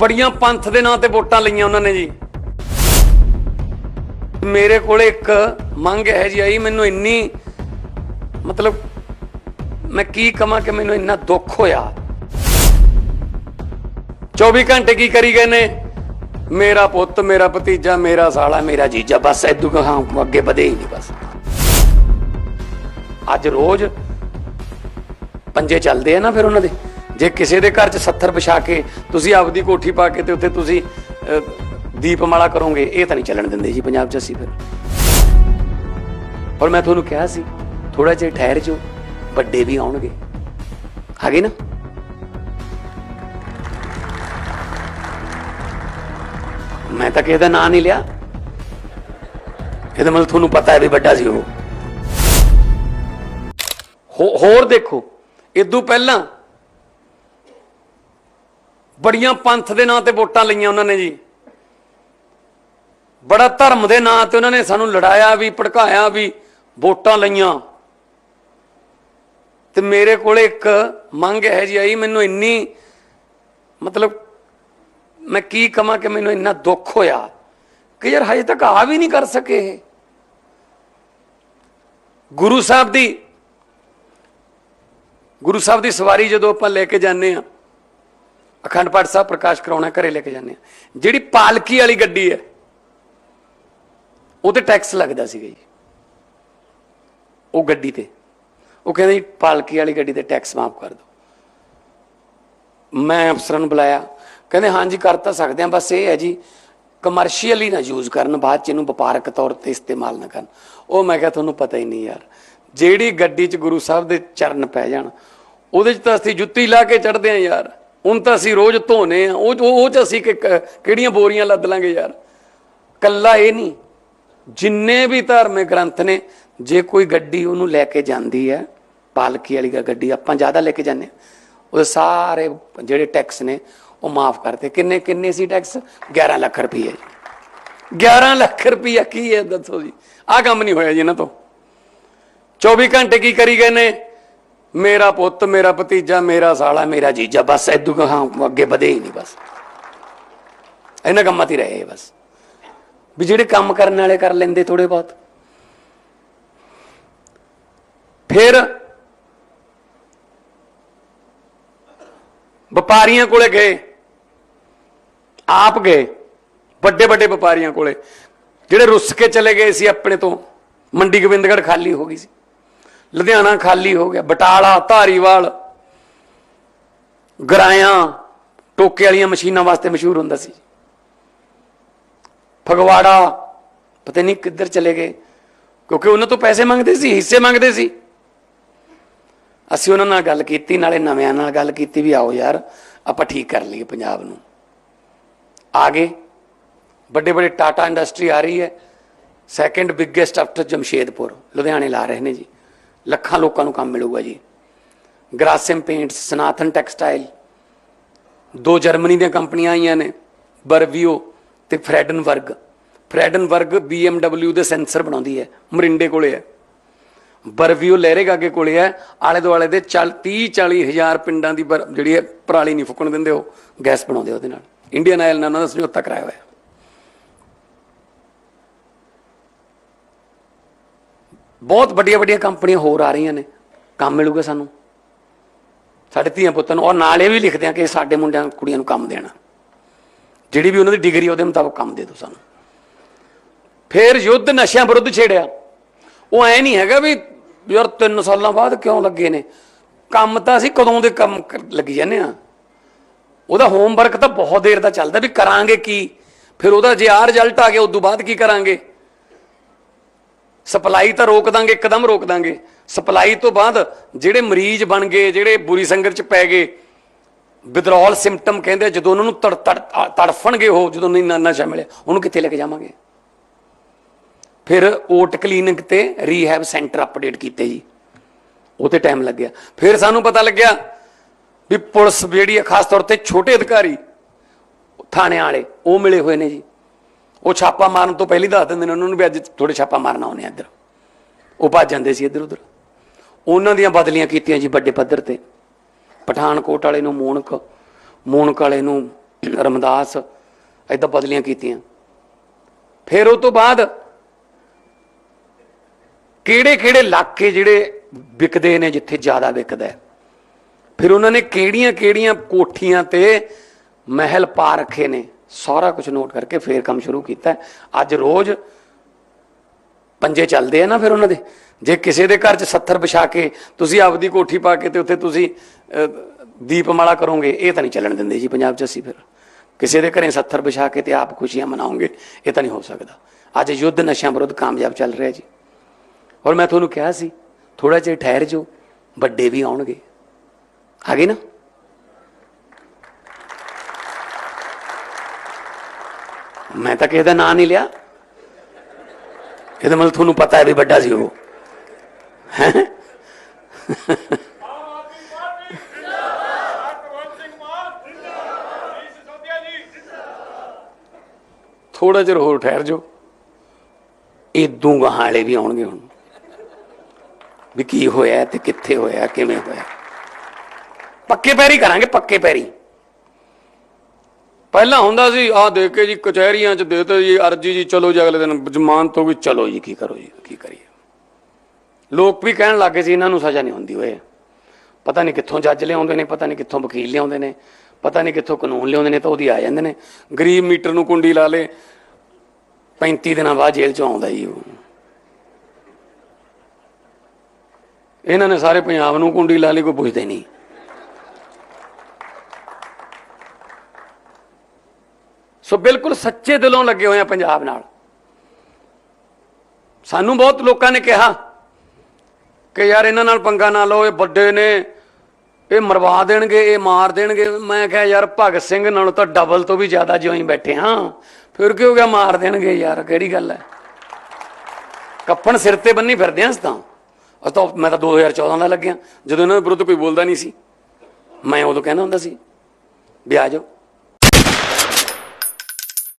ਬੜੀਆਂ ਪੰਥ ਦੇ ਨਾਂ ਤੇ ਵੋਟਾਂ ਲਈਆਂ ਉਹਨਾਂ ਨੇ ਜੀ। ਮੇਰੇ ਕੋਲ ਇੱਕ ਮੰਗ ਹੈ ਜੀ ਆਈ, ਮੈਨੂੰ ਇੰਨੀ ਮਤਲਬ ਮੈਂ ਕੀ ਕਮਾਂ ਕਿ ਮੈਨੂੰ ਇੰਨਾ ਦੁੱਖ ਹੋਇਆ। 24 ਘੰਟੇ ਕੀ ਕਰੀ ਗਏ ਨੇ? ਮੇਰਾ ਪੁੱਤ, ਮੇਰਾ ਭਤੀਜਾ, ਮੇਰਾ ਸਾਲਾ, ਮੇਰਾ ਜੀਜਾ, ਬਸ ਐਦੂ ਕਹਾਂ ਅੱਗੇ ਵਧੇ ਹੀ ਨਹੀਂ ਬਸ। ਅੱਜ ਰੋਜ਼ ਪੰਜੇ ਚੱਲਦੇ ਆ ਨਾ ਫਿਰ ਉਹਨਾਂ ਦੇ। ਜੇ ਕਿਸੇ ਦੇ ਘਰ 'ਚ 70 ਵਿਛਾ ਕੇ ਤੁਸੀਂ ਆਪਦੀ ਕੋਠੀ ਪਾ ਕੇ ਤੇ ਉੱਥੇ ਤੁਸੀਂ ਅਹ, ਦੀਪਮਾਲਾ ਕਰੋਗੇ ਇਹ ਤਾਂ ਨਹੀਂ ਚੱਲਣ ਦਿੰਦੇ ਜੀ ਪੰਜਾਬ 'ਚ ਅਸੀਂ ਫਿਰ। ਪਰ ਮੈਂ ਤੁਹਾਨੂੰ ਕਿਹਾ ਸੀ ਥੋੜਾ ਜਿਹਾ ਠਹਿਰ ਜਾਓ ਵੱਡੇ ਵੀ ਆਉਣਗੇ। ਹੈਗੇ ਨਾ? ਮੈਂ ਤਾਂ ਕਿਸੇ ਦਾ ਨਾਂ ਨਹੀਂ ਲਿਆ। ਇਹਦਾ ਮਤਲਬ ਤੁਹਾਨੂੰ ਪਤਾ ਹੈ ਵੀ ਵੱਡਾ ਸੀ ਉਹ। ਹੋ- ਹੋਰ ਦੇਖੋ ਇਦੋਂ ਪਹਿਲਾਂ ਬੜੀਆਂ ਪੰਥ ਦੇ ਨਾਂ ਤੇ ਵੋਟਾਂ ਲਈਆਂ ਉਹਨਾਂ ਨੇ ਜੀ। ਬੜਾ ਧਰਮ ਦੇ ਨਾਂ ਤੇ ਉਹਨਾਂ ਨੇ ਸਾਨੂੰ ਲੜਾਇਆ ਵੀ, ਭੜਕਾਇਆ ਵੀ, ਵੋਟਾਂ ਲਈਆਂ। ਤੇ ਮੇਰੇ ਕੋਲੇ ਇੱਕ ਮੰਗ ਹੈ ਜੀ ਆਈ, ਮੈਨੂੰ ਇੰਨੀ ਮਤਲਬ ਮੈਂ ਕੀ ਕਮਾਂ ਕਿ ਮੈਨੂੰ ਇੰਨਾ ਦੁੱਖ ਹੋਇਆ ਕਿ ਯਾਰ ਹਜੇ ਤੱਕ ਆ ਵੀ ਨਹੀਂ ਕਰ ਸਕੇ ਇਹ। ਗੁਰੂ ਸਾਹਿਬ ਦੀ, ਗੁਰੂ ਸਾਹਿਬ ਦੀ ਸਵਾਰੀ ਜਦੋਂ ਆਪਾਂ ਲੈ ਕੇ ਜਾਂਦੇ ਆ ਅਖੰਡ ਪਾਠ ਸਾਹਿਬ ਪ੍ਰਕਾਸ਼ ਕਰਾਉਣਾ ਘਰੇ ਲੈ ਕੇ ਜਾਂਦੇ ਆ ਜਿਹੜੀ ਪਾਲਕੀ ਵਾਲੀ ਗੱਡੀ ਹੈ, ਉਹ ਤੇ ਟੈਕਸ ਲੱਗਦਾ ਸੀਗਾ ਜੀ। ਉਹ ਗੱਡੀ ਤੇ। ਉਹ ਕਹਿੰਦੇ ਜੀ, ਪਾਲਕੀ ਵਾਲੀ ਗੱਡੀ ਤੇ ਟੈਕਸ ਮਾਫ ਕਰ ਦਿਓ। ਮੈਂ ਅਫਸਰਾਂ ਨੂੰ ਬੁਲਾਇਆ। ਕਹਿੰਦੇ, ਹਾਂਜੀ, ਕਰ ਤਾਂ ਸਕਦੇ ਆ ਬਸ ਇਹ ਹੈ ਜੀ ਕਮਰਸ਼ੀਅਲੀ ਨਾ ਯੂਜ਼ ਕਰਨ, ਬਾਅਦ ਚ ਇਹਨੂੰ ਵਪਾਰਕ ਤੌਰ ਤੇ ਇਸਤੇਮਾਲ ਨਾ ਕਰਨ। ਉਹ ਮੈਂ ਕਿਹਾ, ਤੁਹਾਨੂੰ ਪਤਾ ਹੀ ਨਹੀਂ ਯਾਰ। ਜਿਹੜੀ ਗੱਡੀ 'ਚ ਗੁਰੂ ਸਾਹਿਬ ਦੇ ਚਰਨ ਪੈ ਜਾਣ, ਉਹਦੇ 'ਚ ਤਾਂ ਅਸੀਂ ਜੁੱਤੀ ਲਾ ਕੇ ਚੜਦੇ ਆ ਯਾਰ। ਹੁਣ ਤਾਂ ਅਸੀਂ ਰੋਜ਼ ਧੋਨੇ ਆ, ਉਹ ਉਹ 'ਚ ਅਸੀਂ ਕਿਹੜੀਆਂ ਬੋਰੀਆਂ ਲੱਦ ਲਾਂਗੇ ਯਾਰ? ਕੱਲਾ ਇਹ ਨਹੀਂ। ਜਿੰਨੇ ਵੀ ਧਾਰਮਿਕ ਗ੍ਰੰਥ ਨੇ, ਜੇ ਕੋਈ ਗੱਡੀ ਉਹਨੂੰ ਲੈ ਕੇ ਜਾਂਦੀ ਹੈ, ਪਾਲਕੀ ਵਾਲੀ ਗੱਡੀ, ਆਪਾਂ ਜ਼ਿਆਦਾ ਲੈ ਕੇ ਜਾਂਦੇ ਹਾਂ, ਉਹਦੇ ਸਾਰੇ ਜਿਹੜੇ ਟੈਕਸ ਨੇ, ਉਹ ਮਾਫ ਕਰਤੇ ਕਿੰਨੇ ਕਿੰਨੇ ਸੀ ਟੈਕਸ? 11 ਲੱਖ ਰੁਪਏ ਜੀ। 11 ਲੱਖ ਰੁਪਏ ਕੀ ਹੈ, ਦੱਸੋ ਜੀ। ਆਹ ਕੰਮ ਨਹੀਂ ਹੋਇਆ ਜੀ ਇਹਨਾਂ ਤੋਂ। 24 ਘੰਟੇ ਕੀ ਕਰੀ ਗਏ ਨੇ? ਮੇਰਾ ਪੁੱਤ, ਮੇਰਾ ਭਤੀਜਾ, ਮੇਰਾ ਸਾਲਾ, ਮੇਰਾ ਜੀਜਾ, ਬਸ ਐਦੂ ਕਹਾਂ ਅੱਗੇ ਵਧੇ ਹੀ ਨਹੀਂ ਬਸ। ਇਹਨਾਂ ਕੰਮਾਂ 'ਤੇ ਰਹੇ ਬਸ। ਵੀ ਜਿਹੜੇ ਕੰਮ ਕਰਨ ਵਾਲੇ ਕਰ ਲੈਂਦੇ ਥੋੜੇ ਬਹੁਤ। ਫਿਰ ਵਪਾਰੀਆਂ ਕੋਲੇ ਗਏ। ਆਪ ਗਏ, ਵੱਡੇ ਵੱਡੇ ਵਪਾਰੀਆਂ ਕੋਲੇ। ਜਿਹੜੇ ਰੁੱਸ ਕੇ ਚਲੇ ਗਏ ਸੀ ਆਪਣੇ ਤੋਂ, ਮੰਡੀ ਗੋਬਿੰਦਗੜ੍ਹ ਖਾਲੀ ਹੋ ਗਈ ਸੀ। ਲੁਧਿਆਣਾ ਖਾਲੀ ਹੋ ਗਿਆ, ਬਟਾਲਾ, ਧਾਰੀਵਾਲ, ਗਰਾਇਆਂ, ਟੋਕੇ ਵਾਲੀਆਂ ਮਸ਼ੀਨਾਂ ਵਾਸਤੇ ਮਸ਼ਹੂਰ ਹੁੰਦਾ ਸੀ। ਫਗਵਾੜਾ, ਪਤਾ ਨਹੀਂ ਕਿੱਧਰ ਚਲੇ ਗਏ, ਕਿਉਂਕਿ ਉਹਨਾਂ ਤੋਂ ਪੈਸੇ ਮੰਗਦੇ ਸੀ, ਹਿੱਸੇ ਮੰਗਦੇ ਸੀ। ਅਸੀਂ ਉਹਨਾਂ ਨਾਲ ਗੱਲ ਕੀਤੀ, ਨਾਲੇ ਨਵਿਆਂ ਨਾਲ ਗੱਲ ਕੀਤੀ ਵੀ ਆਓ ਯਾਰ, ਆਪਾਂ ਠੀਕ ਕਰ ਲਈਏ ਪੰਜਾਬ ਨੂੰ। ਆ ਗਏ। ਵੱਡੇ ਵੱਡੇ ਟਾਟਾ ਇੰਡਸਟਰੀ ਆ ਰਹੀ ਹੈ। ਸੈਕੰਡ ਬਿਗੇਸਟ ਆਫਟਰ ਜਮਸ਼ੇਦਪੁਰ ਲੁਧਿਆਣੇ ਲਾ ਰਹੇ ਨੇ ਜੀ। ਲੱਖਾਂ ਲੋਕਾਂ ਨੂੰ ਕੰਮ ਮਿਲੂਗਾ ਜੀ। ਗ੍ਰਾਸਿਮ ਪੇਂਟਸ, ਸਨਾਤਨ ਟੈਕਸਟਾਈਲ, ਦੋ ਜਰਮਨੀ ਦੀਆਂ ਕੰਪਨੀਆਂ ਆਈਆਂ ਨੇ, ਬਰਵੀਓ ਤੇ ਫਰੈਡਨਵਰਗ। ਫਰੈਡਨਵਰਗ BMW ਦੇ ਸੈਂਸਰ ਬਣਾਉਂਦੀ ਹੈ, ਮਰਿੰਡੇ ਕੋਲੇ ਹੈ। ਬਰਵੀਓ ਲਹਿਰੇਗਾਗੇ ਕੋਲੇ ਹੈ, ਆਲੇ ਦੁਆਲੇ ਦੇ 30 40 ਹਜ਼ਾਰ ਪਿੰਡਾਂ ਦੀ ਬਰ- ਜਿਹੜੀ ਹੈ, ਪਰਾਲੀ ਨਹੀਂ ਫੁੱਕਣ ਦਿੰਦੇ ਉਹ, ਗੈਸ ਬਣਾਉਂਦੇ ਉਹਦੇ ਨਾਲ। ਇੰਡੀਅਨ ਆਇਲ ਨਾਲ ਉਹਨਾਂ ਦਾ ਸਮਝੌਤਾ ਕਰਾਇਆ ਹੋਇਆ। ਬਹੁਤ ਵੱਡੀਆਂ ਵੱਡੀਆਂ ਕੰਪਨੀਆਂ ਹੋਰ ਆ ਰਹੀਆਂ ਨੇ। ਕੰਮ ਮਿਲੂਗਾ ਸਾਨੂੰ। ਸਾਡੇ ਧੀਆਂ ਪੁੱਤਾਂ ਨੂੰ। ਔਰ ਨਾਲੇ ਵੀ ਲਿਖਦੇ ਆ ਕਿ ਸਾਡੇ ਮੁੰਡਿਆਂ ਕੁੜੀਆਂ ਨੂੰ ਕੰਮ ਦੇਣਾ। ਜਿਹੜੀ ਵੀ ਉਹਨਾਂ ਦੀ ਡਿਗਰੀ ਉਹਦੇ ਮੁਤਾਬਕ ਕੰਮ ਦੇ ਦਿਓ ਸਾਨੂੰ। ਫਿਰ ਯੁੱਧ ਨਸ਼ਿਆਂ ਵਿਰੁੱਧ ਛੇੜਿਆ। ਉਹ ਐ ਨਹੀਂ ਹੈਗਾ ਵੀ ਯਾਰ 3 ਸਾਲਾਂ ਬਾਅਦ ਕਿਉਂ ਲੱਗੇ ਨੇ। ਕੰਮ ਤਾਂ ਅਸੀਂ ਕਦੋਂ ਦੇ ਕੰਮ ਲੱਗੀ ਜਾਂਦੇ ਆ। ਉਹਦਾ ਹੋਮਵਰਕ ਤਾਂ ਬਹੁਤ ਦੇਰ ਦਾ ਚੱਲਦਾ ਵੀ ਕਰਾਂਗੇ ਕੀ? ਫਿਰ ਉਹਦਾ ਜੇ ਆ ਰਿਜ਼ਲਟ ਆ ਗਿਆ, ਉਦੋਂ ਬਾਅਦ ਕੀ ਕਰਾਂਗੇ? ਸਪਲਾਈ ਤਾਂ ਰੋਕ ਦਾਂਗੇ, ਇੱਕਦਮ ਰੋਕ ਦਾਂਗੇ। ਸਪਲਾਈ ਤੋਂ ਬਾਅਦ ਜਿਹੜੇ ਮਰੀਜ਼ ਬਣ ਗਏ, ਜਿਹੜੇ ਬੁਰੀ ਸੰਗਤ ਚ ਪੈ ਗਏ ਵਿਦਰੋਲ ਸਿੰਪਟਮ ਕਹਿੰਦੇ ਜਦੋਂ ਉਹਨਾਂ ਨੂੰ ਤੜ, ਤੜ- ਤੜਫਣਗੇ ਉਹ, ਜਦੋਂ ਨਹੀਂ ਨਾ- ਨਸ਼ਾ ਮਿਲਿਆ, ਉਹਨੂੰ ਕਿੱਥੇ ਲੈ ਕੇ ਜਾਵਾਂਗੇ? ਫਿਰ ਓਟ ਕਲੀਨਿਕ ਤੇ ਰੀਹੈਬ ਸੈਂਟਰ ਅਪਡੇਟ ਕੀਤੇ ਜੀ। ਉਹ ਤੇ ਟਾਈਮ ਲੱਗਿਆ। ਫਿਰ ਸਾਨੂੰ ਪਤਾ ਲੱਗਿਆ ਵੀ ਪੁਲਿਸ ਜਿਹੜੀ ਹੈ ਖਾਸ ਤੌਰ ਤੇ ਛੋਟੇ ਅਧਿਕਾਰੀ, ਥਾਣੇ ਵਾਲੇ, ਉਹ ਮਿਲੇ ਹੋਏ ਨੇ ਜੀ। ਉਹ ਛਾਪਾ ਮਾਰਨ ਤੋਂ ਪਹਿਲਾਂ ਹੀ ਦੱਸ ਦਿੰਦੇ ਨੇ, ਉਹਨਾਂ ਨੂੰ ਵੀ ਅੱਜ ਥੋੜੇ ਛਾਪਾ ਮਾਰਨਾ ਆ ਇੱਧਰ। ਉਹ ਭੱਜ ਜਾਂਦੇ ਸੀ ਇੱਧਰ ਉੱਧਰ ਉਹਨਾਂ ਦੀਆਂ ਬਦਲੀਆਂ ਕੀਤੀਆਂ ਜੀ ਵੱਡੇ ਪੱਧਰ ਤੇ। ਪਠਾਨਕੋਟ ਵਾਲੇ ਨੂੰ ਮੂਣਕ ਮੂਣਕ ਵਾਲੇ ਨੂੰ ਰਮਦਾਸ, ਏਦਾਂ ਬਦਲੀਆਂ ਕੀਤੀਆਂ। ਫਿਰ ਉਹ ਤੋਂ ਬਾਅਦ ਕਿਹੜੇ ਕਿਹੜੇ ਇਲਾਕੇ ਜਿਹੜੇ ਵਿਕਦੇ ਨੇ, ਜਿੱਥੇ ਜ਼ਿਆਦਾ ਵਿਕਦਾ ਫਿਰ ਉਹਨਾਂ ਨੇ ਕਿਹੜੀਆਂ ਕਿਹੜੀਆਂ ਕੋਠੀਆਂ ਤੇ ਮਹਿਲ ਪਾ ਰੱਖੇ ਨੇ? ਸਾਰਾ ਕੁਝ ਨੋਟ ਕਰਕੇ ਫੇਰ ਕੰਮ ਸ਼ੁਰੂ ਕੀਤਾ। ਅੱਜ ਰੋਜ਼ ਪੰਜੇ ਚੱਲਦੇ ਆ ਨਾ ਫਿਰ ਉਹਨਾਂ ਦੇ। ਜੇ ਕਿਸੇ ਦੇ ਘਰ 'ਚ 70 ਵਿਛਾ ਕੇ ਤੁਸੀਂ ਆਪਦੀ ਕੋਠੀ ਪਾ ਕੇ ਤੇ ਉੱਥੇ ਤੁਸੀਂ ਦੀਪਮਾਲਾ ਕਰੋਗੇ, ਇਹ ਤਾਂ ਨਹੀਂ ਚੱਲਣ ਦਿੰਦੇ ਜੀ ਪੰਜਾਬ 'ਚ ਅਸੀਂ ਫਿਰ। ਕਿਸੇ ਦੇ ਘਰੇ 70 ਵਿਛਾ ਕੇ ਤੇ ਆਪ ਖੁਸ਼ੀਆਂ ਮਨਾਉਂਗੇ ਇਹ ਤਾਂ ਨਹੀਂ ਹੋ ਸਕਦਾ। ਅੱਜ ਯੁੱਧ ਨਸ਼ਿਆਂ ਵਿਰੁੱਧ ਕਾਮਯਾਬ ਚੱਲ ਰਿਹਾ ਜੀ। ਔਰ ਮੈਂ ਤੁਹਾਨੂੰ ਕਿਹਾ ਸੀ ਥੋੜਾ ਜਿਹਾ ਠਹਿਰ ਜਾਓ, ਵੱਡੇ ਵੀ ਆਉਣਗੇ। ਆ ਗਏ ਨਾ ਮੈਂ ਤਾਂ ਕਿਸੇ ਦਾ ਨਾਂ ਨਹੀਂ ਲਿਆ? ਇਹਦਾ ਮਤਲਬ ਤੁਹਾਨੂੰ ਪਤਾ ਹੈ ਵੀ ਵੱਡਾ ਸੀ ਉਹ। ਹੈਂ? ਥੋੜਾ ਜਿਹਾ ਹੋਰ ਠਹਿਰ ਜਾਓ। ਇਦੋਂ ਗਾਹਾਂ ਵੀ ਆਉਣਗੇ ਹੁਣ। ਵੀ ਕੀ ਹੋਇਆ ਤੇ ਕਿੱਥੇ ਹੋਇਆ, ਕਿਵੇਂ ਹੋਇਆ? ਪੱਕੇ ਪੈਰੀ ਕਰਾਂਗੇ, ਪੱਕੇ ਪੈਰੀ। ਪਹਿਲਾਂ ਹੁੰਦਾ ਸੀ ਆ ਦੇ ਕੇ ਜੀ ਕਚਹਿਰੀਆਂ 'ਚ ਦੇਤੇ ਜੀ, ਅਰਜੀ ਜੀ, ਚਲੋ ਜੀ ਅਗਲੇ ਦਿਨ ਜ਼ਮਾਨਤ ਹੋ ਗਈ, ਚਲੋ ਜੀ, ਕੀ ਕਰੋ ਜੀ, ਕੀ ਕਰੀਏ? ਲੋਕ ਵੀ ਕਹਿਣ ਲੱਗੇ ਸੀ, ਇਹਨਾਂ ਨੂੰ ਸਜ਼ਾ ਨਹੀਂ ਹੁੰਦੀ ਓਏ। ਪਤਾ ਨਹੀਂ ਕਿੱਥੋਂ ਜੱਜ ਲਿਆਉਂਦੇ ਨੇ, ਪਤਾ ਨਹੀਂ ਕਿੱਥੋਂ ਵਕੀਲ ਲਿਆਉਂਦੇ ਨੇ, ਪਤਾ ਨਹੀਂ ਕਿੱਥੋਂ ਕਾਨੂੰਨ ਲਿਆਉਂਦੇ ਨੇ, ਤਾਂ ਉਹਦੀ ਆ ਜਾਂਦੇ ਨੇ। ਗਰੀਬ ਮੀਟਰ ਨੂੰ ਕੁੰਡੀ ਲਾ ਲੇ 35 ਦਿਨਾਂ ਬਾਅਦ ਜੇਲ੍ਹ ਚੋਂ ਆਉਂਦਾ ਜੀ ਉਹ। ਇਹਨਾਂ ਨੇ ਸਾਰੇ ਪੰਜਾਬ ਨੂੰ ਕੁੰਡੀ ਲਾ ਲਈ, ਕੋਈ ਪੁੱਛਦੇ ਨਹੀਂ। ਸੋ ਬਿਲਕੁਲ ਸੱਚੇ ਦਿਲੋਂ ਲੱਗੇ ਹੋਏ ਆ ਪੰਜਾਬ ਨਾਲ। ਸਾਨੂੰ ਬਹੁਤ ਲੋਕਾਂ ਨੇ ਕਿਹਾ ਕਿ ਯਾਰ ਇਹਨਾਂ ਨਾਲ ਪੰਗਾ ਨਾ ਲਓ, ਇਹ ਵੱਡੇ ਨੇ, ਇਹ ਮਰਵਾ ਦੇਣਗੇ, ਇਹ ਮਾਰ ਦੇਣਗੇ। ਮੈਂ ਕਿਹਾ ਯਾਰ ਭਗਤ ਸਿੰਘ ਨਾਲੋਂ ਤਾਂ ਡਬਲ ਤੋਂ ਵੀ ਜ਼ਿਆਦਾ ਜਿਉਂ ਬੈਠੇ ਹਾਂ। ਫਿਰ ਕੀ ਹੋ ਗਿਆ? ਮਾਰ ਦੇਣਗੇ ਯਾਰ, ਕਿਹੜੀ ਗੱਲ ਹੈ? ਕੱਪਣ ਸਿਰ ਤੇ ਬੰਨੀ ਫਿਰਦੇ ਹਾਂ ਤਾਂ। ਅਸੀਂ ਤਾਂ, ਮੈਂ ਤਾਂ 2014 ਦਾ ਲੱਗਿਆ। ਜਦੋਂ ਇਹਨਾਂ ਦੇ ਵਿਰੁੱਧ ਕੋਈ ਬੋਲਦਾ ਨਹੀਂ ਸੀ, ਮੈਂ ਉਦੋਂ ਕਹਿੰਦਾ ਹੁੰਦਾ ਸੀ, ਵੀ ਆ ਜਾਓ।